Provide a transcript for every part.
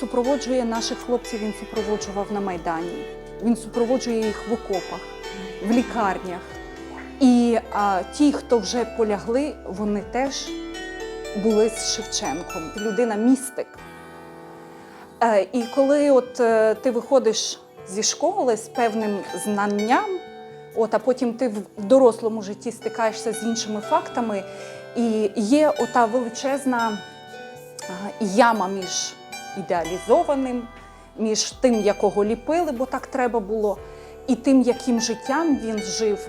супроводжує наших хлопців. Він супроводжував на майдані. Він супроводжує їх в окопах, в лікарнях. І а, ті, хто вже полягли, вони теж були з Шевченком. Людина містик. Е, і коли от е, ти виходиш зі школи з певним знанням, от, а потім ти в дорослому житті стикаєшся з іншими фактами, і є ота величезна а, яма між ідеалізованим, між тим, якого ліпили, бо так треба було, і тим, яким життям він жив.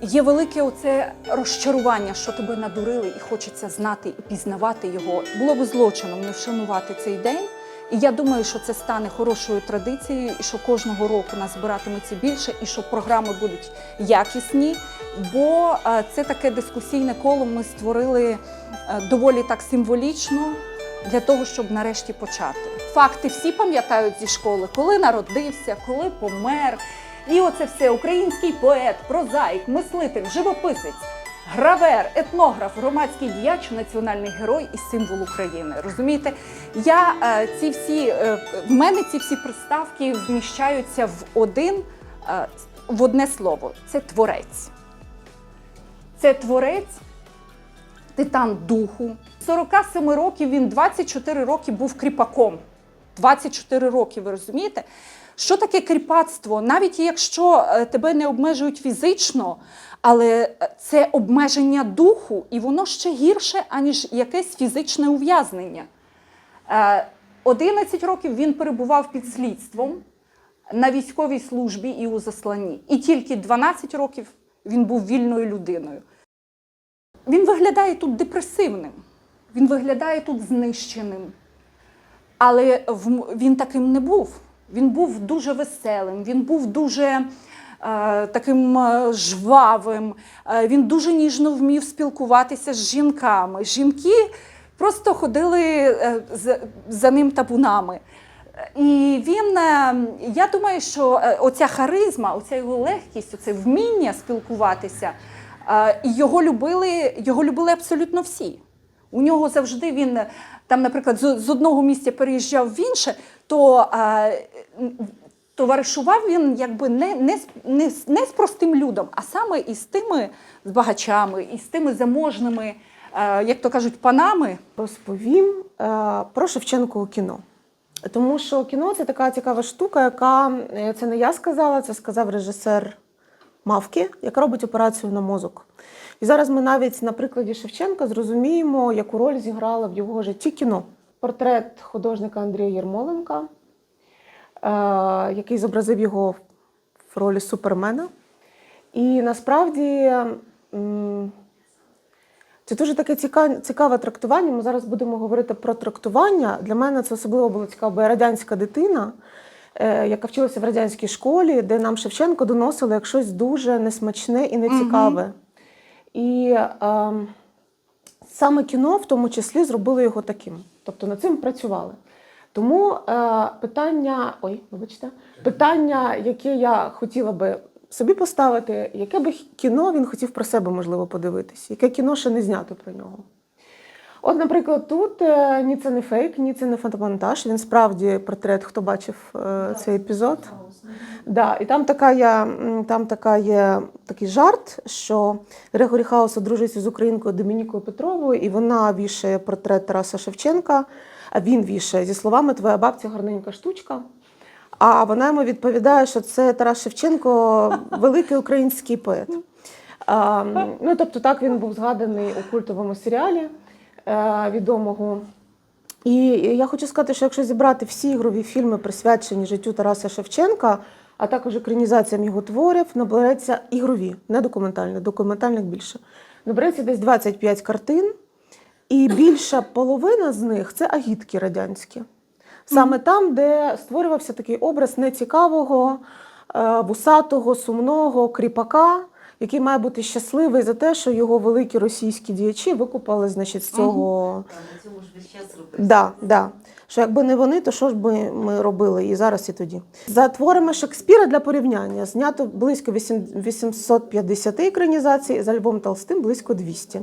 Є велике оце розчарування, що тебе надурили, і хочеться знати і пізнавати його. Було би злочином не вшанувати цей день. І я думаю, що це стане хорошою традицією, і що кожного року нас збиратиметься більше, і що програми будуть якісні. Бо це таке дискусійне коло ми створили е, доволі так символічно для того, щоб нарешті почати. Факти всі пам'ятають зі школи, коли народився, коли помер. І оце все український поет, прозаїк, мислитель, живописець, гравер, етнограф, громадський діяч, національний герой і символ України. Розумієте, я е, ці всі е, в мене ці всі приставки вміщаються в один е, в одне слово. Це творець. Це творець, титан духу. 47 років він 24 роки був кріпаком. 24 роки, ви розумієте? Що таке кріпацтво? Навіть якщо е, тебе не обмежують фізично, але е, це обмеження духу, і воно ще гірше, аніж якесь фізичне ув'язнення. Е, 11 років він перебував під слідством на військовій службі і у засланні. І тільки 12 років він був вільною людиною. Він виглядає тут депресивним, він виглядає тут знищеним. Але він таким не був. Він був дуже веселим, він був дуже е, таким е, жвавим, е, він дуже ніжно вмів спілкуватися з жінками. Жінки просто ходили е, за ним табунами. І він, я думаю, що оця харизма, оця його легкість, оце вміння спілкуватися, і його любили, його любили абсолютно всі. У нього завжди він там, наприклад, з, з одного місця переїжджав в інше, то е, товаришував він якби не, не, з- не, не з простим людом, а саме із тими збагачами, із тими заможними, е, як то кажуть, панами. розповім е, про Шевченко у кіно. Тому що кіно це така цікава штука, яка е, це не я сказала, це сказав режисер Мавки, яка робить операцію на мозок. І зараз ми навіть на прикладі Шевченка зрозуміємо, яку роль зіграло в його житті кіно. Портрет художника Андрія Єрмоленка, е, який зобразив його в ролі супермена. І насправді. це дуже таке цікаве трактування. Ми зараз будемо говорити про трактування. Для мене це особливо було цікаво, бо я радянська дитина, яка вчилася в радянській школі, де нам Шевченко доносили як щось дуже несмачне і нецікаве. І е, саме кіно в тому числі зробило його таким. Тобто над цим працювали. Тому е, питання, ой, вибачте, питання, яке я хотіла би собі поставити, яке би кіно він хотів про себе, можливо, подивитись, яке кіно ще не знято про нього. От, наприклад, тут е, ні це не фейк, ні це не фотомонтаж. Він справді портрет, хто бачив е, цей епізод. Да, і там така є, там така є такий жарт, що Григорій Хаус одружується з українкою Домінікою Петровою, і вона вішає портрет Тараса Шевченка, а він вішає зі словами Твоя бабця гарненька штучка. А вона йому відповідає, що це Тарас Шевченко, великий український поет. А, ну, тобто, так він був згаданий у культовому серіалі відомого. І я хочу сказати, що якщо зібрати всі ігрові фільми, присвячені життю Тараса Шевченка, а також екранізаціям його творів, набереться ігрові, не документальні, документальних більше. Набереться десь 25 картин, і більша половина з них це агітки радянські. Саме там, де створювався такий образ нецікавого, е, вусатого, сумного кріпака, який має бути щасливий за те, що його великі російські діячі викупали значить, з цього. Так, на цьому ж весь час робив. Да, да. Що якби не вони, то що ж би ми робили і зараз, і тоді. За творами Шекспіра для порівняння знято близько вісім- 850 екранізацій, за Львом Толстим близько 200.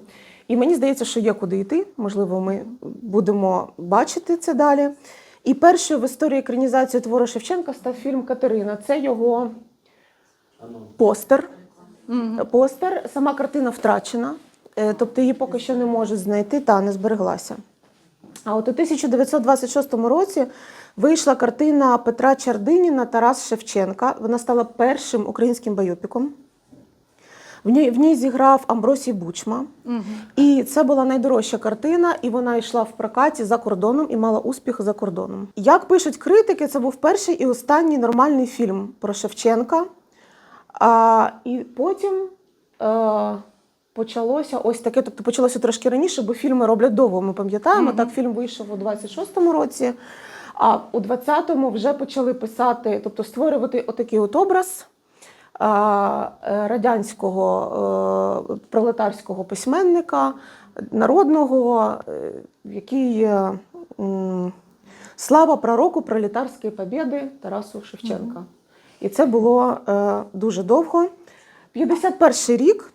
І мені здається, що є куди йти. Можливо, ми будемо бачити це далі. І першою в історії екранізації твору Шевченка став фільм Катерина. Це його постер. Постер, сама картина втрачена, е, тобто її поки що не можуть знайти та не збереглася. А от у 1926 році вийшла картина Петра Чардиніна Тарас Шевченка. Вона стала першим українським байопіком. В ній, в ній зіграв Амбросій Бучма. І це була найдорожча картина, і вона йшла в прокаті за кордоном і мала успіх за кордоном. Як пишуть критики, це був перший і останній нормальний фільм про Шевченка. А, і потім е, почалося ось таке, тобто почалося трошки раніше, бо фільми роблять довго. Ми пам'ятаємо. Так, фільм вийшов у 26-му році, а у 20-му вже почали писати, тобто створювати отакий от образ е, радянського е, пролетарського письменника, народного, який слава пророку пролетарської побєди Тарасу Шевченка. І це було е, дуже довго. 51 рік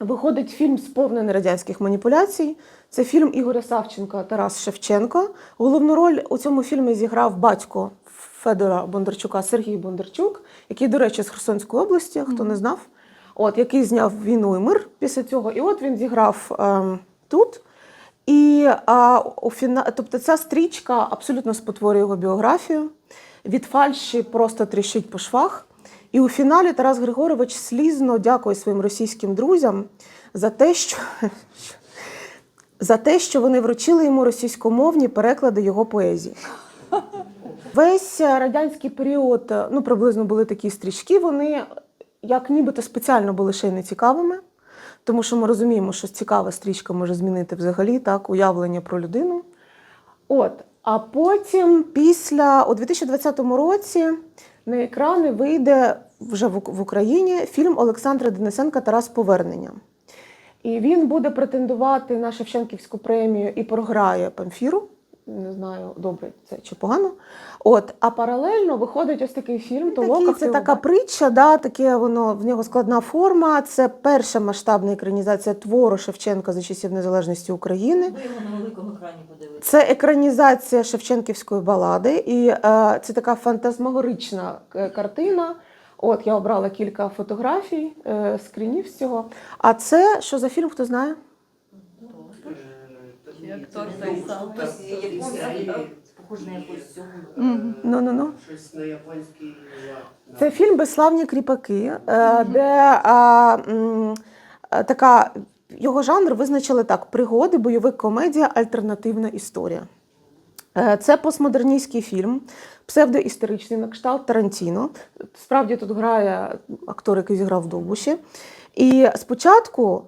виходить фільм Сповнений радянських маніпуляцій. Це фільм Ігоря Савченка Тарас Шевченко. Головну роль у цьому фільмі зіграв батько Федора Бондарчука Сергій Бондарчук, який, до речі, з Херсонської області, хто не знав, от, який зняв війну і мир після цього. І от він зіграв ем, тут. І а, у фіна... тобто ця стрічка абсолютно спотворює його біографію. Від фальші просто тріщить по швах. І у фіналі Тарас Григорович слізно дякує своїм російським друзям за те, що, за те, що вони вручили йому російськомовні переклади його поезії. Весь радянський період, ну приблизно були такі стрічки, вони як нібито спеціально були ще й нецікавими, тому що ми розуміємо, що цікава стрічка може змінити взагалі так, уявлення про людину. От. А потім, після у 2020 році, на екрани вийде вже в Україні фільм Олександра Денисенка Тарас Повернення. І він буде претендувати на Шевченківську премію і програє Памфіру. Не знаю, добре це чи погано. От, а паралельно виходить ось такий фільм Толока. Це така притча, да, таке воно в нього складна форма. Це перша масштабна екранізація твору Шевченка за часів незалежності України. Ви його на великому екрані подивитися. Це екранізація Шевченківської балади, і е, це така фантазмагорична е, картина. От я обрала кілька фотографій, е, скрінів з цього. А це що за фільм? Хто знає? Актор той самий. Похоже на якусь цього. Ну ну ну. Щось на японський лад. Це фільм Безславні кріпаки, е, де а, м, е, така його жанр визначили так: пригоди, бойовик комедія, альтернативна історія. Е, Це постмодерністський фільм, псевдоісторичний на кшталт Тарантіно. Справді тут грає актор, який зіграв в Довбуші. І спочатку,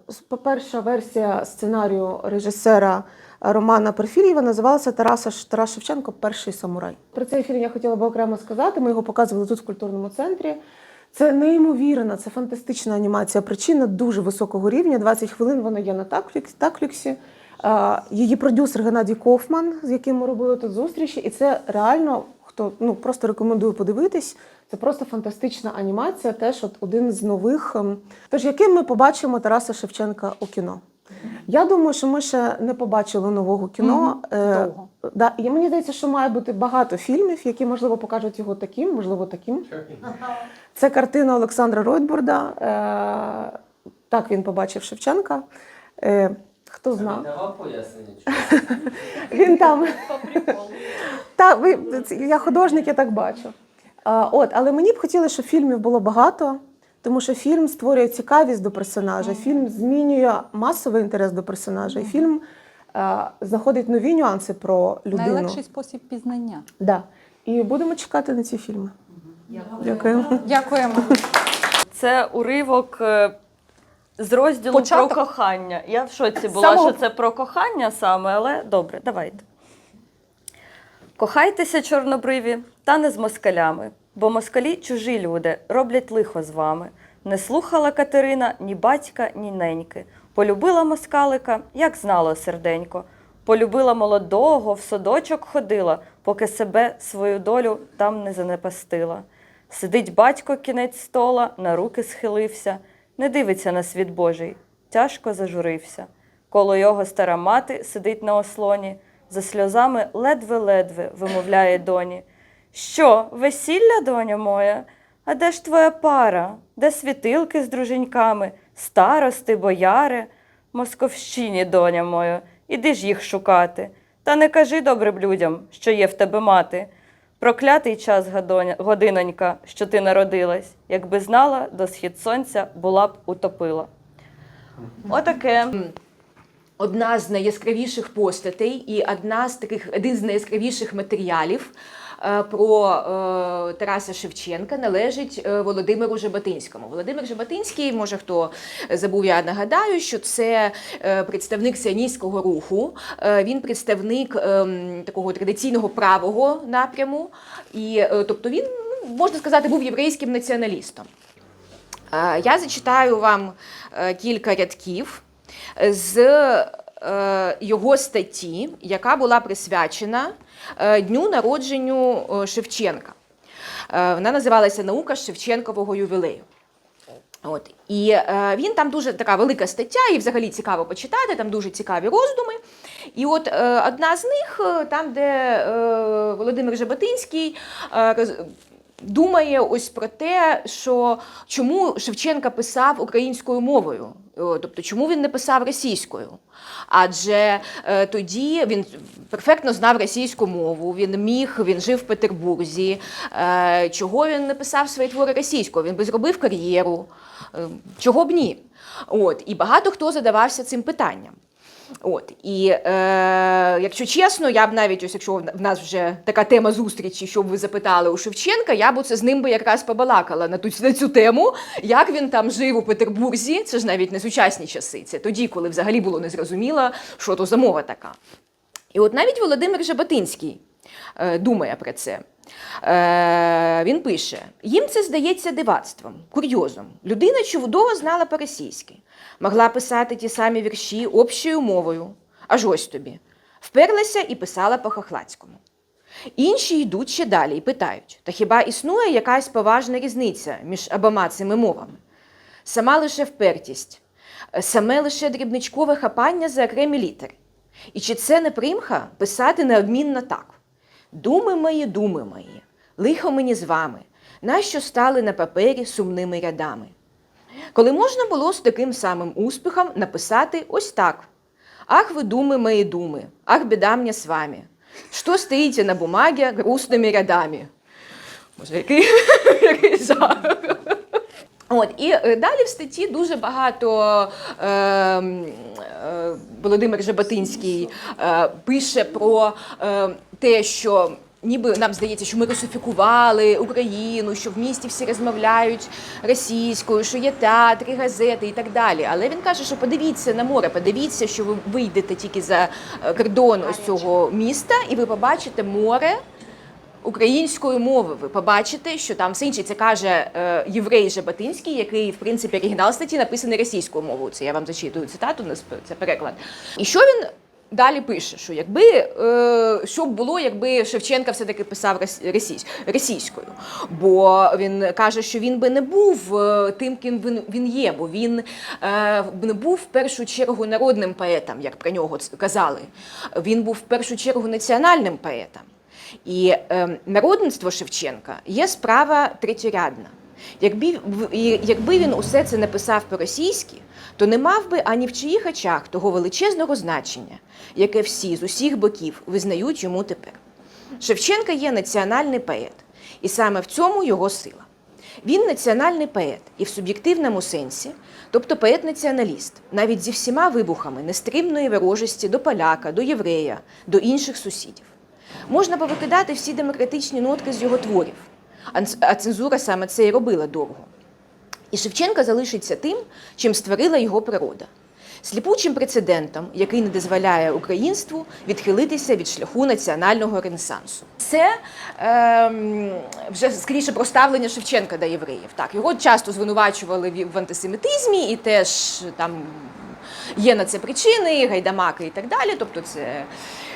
перша версія сценарію режисера Романа Перфільєва називалася Тараса Тарас Шевченко Перший самурай. Про цей фільм я хотіла би окремо сказати. Ми його показували тут в культурному центрі. Це неймовірна, це фантастична анімація. Причина дуже високого рівня. 20 хвилин вона є на. Е, Її продюсер Геннадій Кофман, з яким ми робили тут зустрічі, і це реально хто ну просто рекомендую подивитись. Це просто фантастична анімація. Теж от один з нових. ем, Тож, яким ми побачимо Тараса Шевченка у кіно? Я думаю, що ми ще не побачили нового кіно. Мгм. Е, Довго. Да, і мені здається, що має бути багато фільмів, які можливо покажуть його таким, можливо, таким. Це картина Олександра Ройтбурда. Е, так він побачив Шевченка. Е, хто Він знав? давав пояснення? Він там. Та, ви, я художник, я так бачу. От, але мені б хотілося, щоб фільмів було багато, тому що фільм створює цікавість до персонажа, фільм змінює масовий інтерес до персонажа, і фільм а, знаходить нові нюанси про людину. Найлегший спосіб пізнання. Да. І будемо чекати на ці фільми. Дякую. Дякуємо. Це уривок е, з розділу Початок? про кохання. Я в шоці була, Самого- що це про кохання саме, але добре, давайте. Кохайтеся, чорнобриві, та не з москалями, бо москалі чужі люди роблять лихо з вами. Не слухала Катерина ні батька, ні неньки. Полюбила москалика, як знало серденько. Полюбила молодого, в садочок ходила, поки себе свою долю там не занепастила. Сидить батько кінець стола, на руки схилився, не дивиться на світ Божий, тяжко зажурився. Коло його стара мати сидить на ослоні, за сльозами ледве-ледве вимовляє доні. Що, весілля, доня моя? А де ж твоя пара? Де світилки з друженьками, старости, бояри? Московщині, доня моя, іди ж їх шукати. Та не кажи добрим людям, що є в тебе мати. Проклятий час, годинонька, що ти народилась, якби знала, до схід сонця була б утопила. Отаке. Одна з найяскравіших постатей і одна з таких один з найяскравіших матеріалів е, про е, Тараса Шевченка належить е, Володимиру Жаботинському. Володимир Жаботинський, може хто забув, я нагадаю, що це представник сіоністського руху. Він представник ем, такого традиційного правого напряму, і тобто він ну, можна сказати був єврейським націоналістом. Я зачитаю вам кілька рядків з е, його статті, яка була присвячена е, дню народженню е, Шевченка. Вона називалася Наука Шевченкового ювілею. От. І е, він там дуже така велика стаття, і взагалі цікаво почитати, там дуже цікаві роздуми. І от е, одна з них, там, де е, Володимир Жаботинський е, думає ось про те, що чому Шевченка писав українською мовою, тобто чому він не писав російською. Адже е, тоді він перфектно знав російську мову, він міг, він жив в Петербурзі. Е, чого він не писав свої твори російською? Він би зробив кар'єру. Е, чого б ні? От, і багато хто задавався цим питанням. От і е, якщо чесно, я б навіть ось якщо в нас вже така тема зустрічі, що б ви запитали у Шевченка, я б це з ним би якраз побалакала на ту на цю тему, як він там жив у Петербурзі. Це ж навіть не сучасні часи. Це тоді, коли взагалі було незрозуміло, що то за мова така. І от навіть Володимир Жаботинський е, думає про це. Е, він пише: їм це здається дивацтвом, курйозом. Людина чудово знала по-російськи, могла писати ті самі вірші общою мовою. Аж ось тобі. Вперлася і писала по-хохладському. Інші йдуть ще далі і питають: та хіба існує якась поважна різниця між обома цими мовами? Сама лише впертість, е, саме лише дрібничкове хапання за окремі літери. І чи це не примха писати неодмінно так? Думи мої, думи мої, лихо мені з вами, нащо стали на папері сумними рядами? Коли можна було з таким самим успіхом написати ось так: Ах, ви думи мої думи, ах, біда мне з вами, що стоїте на бумаге грустними рядами? Може, який, який жах. От, і е, далі в статті дуже багато е, е, Володимир Жаботинський е, пише про е, те, що ніби нам здається, що ми русифікували Україну, що в місті всі розмовляють російською, що є театри, газети і так далі. Але він каже, що подивіться на море, подивіться, що ви вийдете тільки за е, кордон ось цього міста, і ви побачите море українською мовою. Ви побачите, що там все інше. Це каже е, єврей Жаботинський, який, в принципі, оригінал статті написаний російською мовою. Це я вам зачитую цитату, це переклад. І що він далі пише? Що якби е, що б було, якби Шевченка все-таки писав російсь- російською? Бо він каже, що він би не був е, тим, ким він, він є, бо він е, не був в першу чергу народним поетом, як про нього казали. Він був в першу чергу національним поетом. І е, народництво Шевченка є справа третьорядна. Якби, якби він усе це написав по-російськи, то не мав би ані в чиїх очах того величезного значення, яке всі з усіх боків визнають йому тепер. Шевченка є національний поет, і саме в цьому його сила. Він національний поет і в суб'єктивному сенсі, тобто поет-націоналіст, навіть зі всіма вибухами нестримної ворожості до поляка, до єврея, до інших сусідів. Можна повикидати всі демократичні нотки з його творів, а цензура саме це і робила довго. І Шевченка залишиться тим, чим створила його природа. сліпучим прецедентом, який не дозволяє українству відхилитися від шляху національного ренесансу. Це ем, вже скоріше про ставлення Шевченка до євреїв. Так, його часто звинувачували в антисемітизмі, і теж там є на це причини, гайдамаки і так далі. Тобто, це,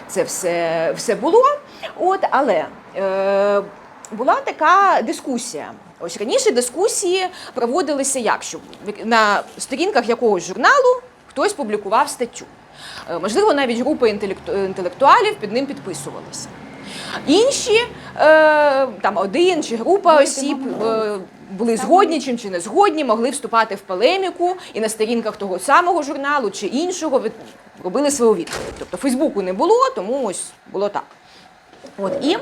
це все, все було. От, але е, була така дискусія. Ось раніше дискусії проводилися як? Що на сторінках якогось журналу хтось публікував статтю. Е, Можливо, навіть група інтелектуалів під ним підписувалися. Інші, е, там один чи група осіб е, були згодні чим чи не згодні, могли вступати в полеміку і на сторінках того самого журналу чи іншого робили свою відповідь. Тобто Фейсбуку не було, тому ось було так. От і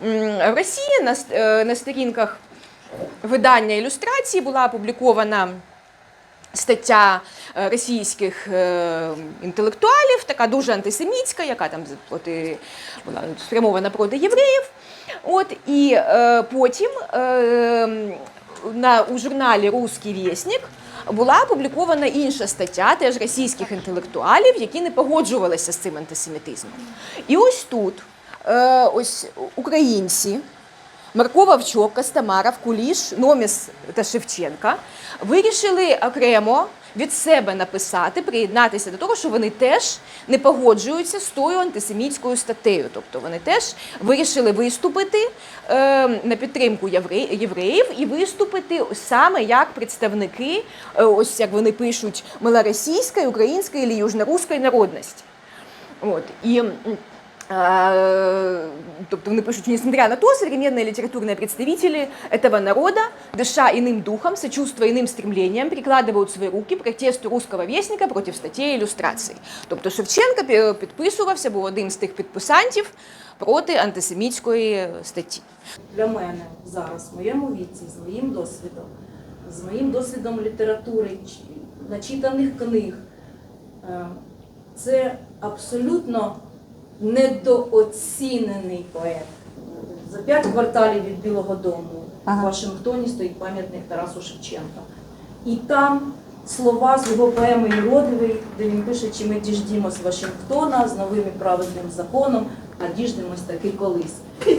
в Росії на, е, на сторінках видання ілюстрації була опублікована стаття е, російських е, інтелектуалів, така дуже антисемітська, яка там проти, була спрямована проти євреїв. От, і е, потім е, на, у журналі Руський вісник була опублікована інша стаття, теж російських інтелектуалів, які не погоджувалися з цим антисемітизмом. І ось тут е, ось українці. Марко Вовчок, Костомаров, Куліш, Номіс та Шевченка вирішили окремо від себе написати, приєднатися до того, що вони теж не погоджуються з тою антисемітською статтею. Тобто вони теж вирішили виступити е, на підтримку євре- євреїв і виступити саме як представники, е, ось як вони пишуть, малоросійської, української чи южноруської народності. М, а, тобто вони пишуть, несмотря на то, современные литературные представители этого народа, дыша иным духом, сочувствуя иным стремлениям, прикладывают свои руки к протесту русского вестника против статей і ілюстрацій. Тобто Шевченко пі- підписувався, був одним з тих підписантів проти антисемітської статті. для мене зараз, в моєму віці, з моїм досвідом, з моїм досвідом літератури, ч- начитаних книг, е, це абсолютно недооцінений поет. За п'ять кварталів від Білого Дому Ага. в Вашингтоні стоїть пам'ятник Тарасу Шевченка. І там слова з його поеми «Іродивий», де він пише, чи ми діждімось Вашингтона з новим і праведним законом, а діждемось таки колись. І,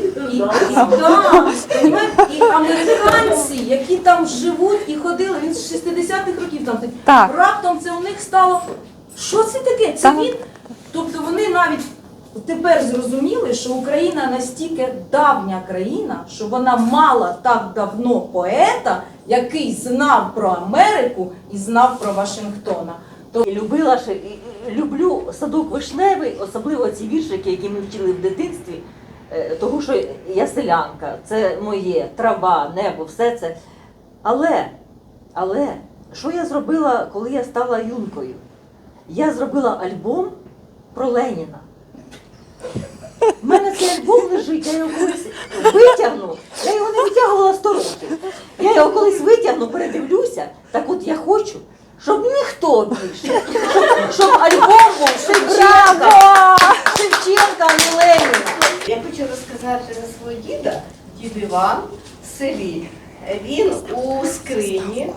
і американці, які там живуть і ходили, він з 60-х років там Так. раптом це у них стало. Що це таке? Це він. Тобто вони навіть тепер зрозуміли, що Україна настільки давня країна, що вона мала так давно поета, який знав про Америку і знав про Вашингтона. І любила ще, люблю садок вишневий, особливо ці віршики, які ми вчили в дитинстві, е, тому що я селянка, це моє, трава, небо, все це. Але, але, що я зробила, коли я стала юнкою? Я зробила альбом про Леніна. Цей альбом лежить, я його колись витягну. Я його не витягувала 100 років. Я його колись витягну, передивлюся. Так от я хочу, щоб ніхто більше, щоб, щоб альбом Шевченка, Шевченка, а не Леніна. Я хочу розказати за свого діда, дід Іван в селі. Він у скрині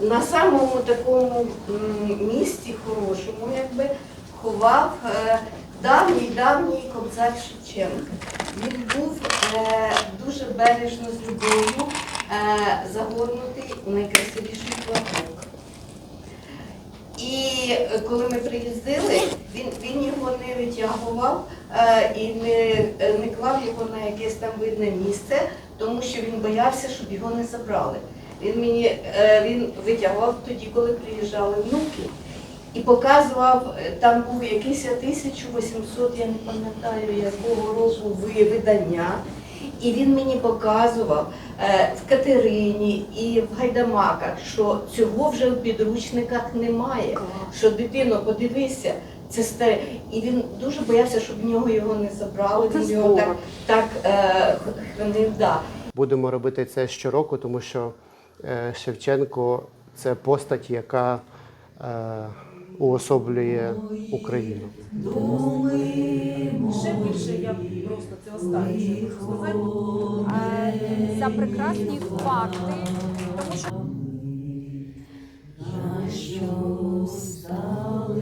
на самому такому місці хорошому, якби ховав е, давній давній кобзар Шевченка. Він був е, дуже бережно з любов'ю е, загорнутий у найкрасивіший платок. І коли ми приїздили, він, він його не витягував е, і не, не клав його на якесь там видне місце, тому що він боявся, щоб його не забрали. Він мені е, він витягував тоді, коли приїжджали внуки, і показував, е, там був якийсь 1800, я не пам'ятаю, якого року видання. І він мені показував е, в Катерині і в Гайдамаках, що цього вже в підручниках немає. Що дитино, подивися, це старе. І він дуже боявся, щоб в нього його не забрали. Він його так, так е, хранив. Да. Будемо робити це щороку, тому що е, Шевченко це постать, яка е, уособлює Україну. Ще більше я просто це останнє що сказати. Е, За прекрасні факти, тому що Що стало